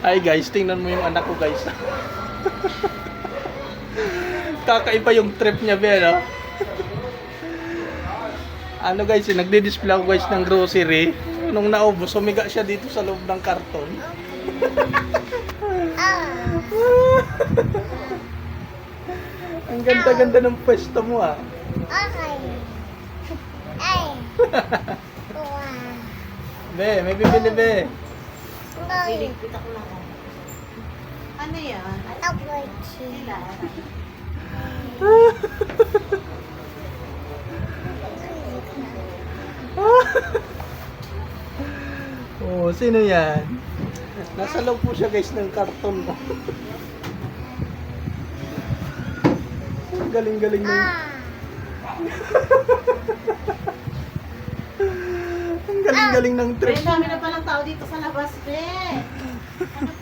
Ay guys, tingnan mo yung anak ko guys. Kakaiba yung trip niya, be, no? ano guys, eh, nagdi-display ako guys ng grocery. Nung naubos, sumiga siya dito sa loob ng karton. Ang ganda-ganda ng pwesto mo ah. Okay. Ay. Wow. Be, may bibili be. Boy. Ano yan? Apochi. oh, sino yan? Nasa loob po siya guys ng karton mo. Galing-galing ng... Ah. galing-galing ng trip. May dami na palang tao dito sa labas, be. Ano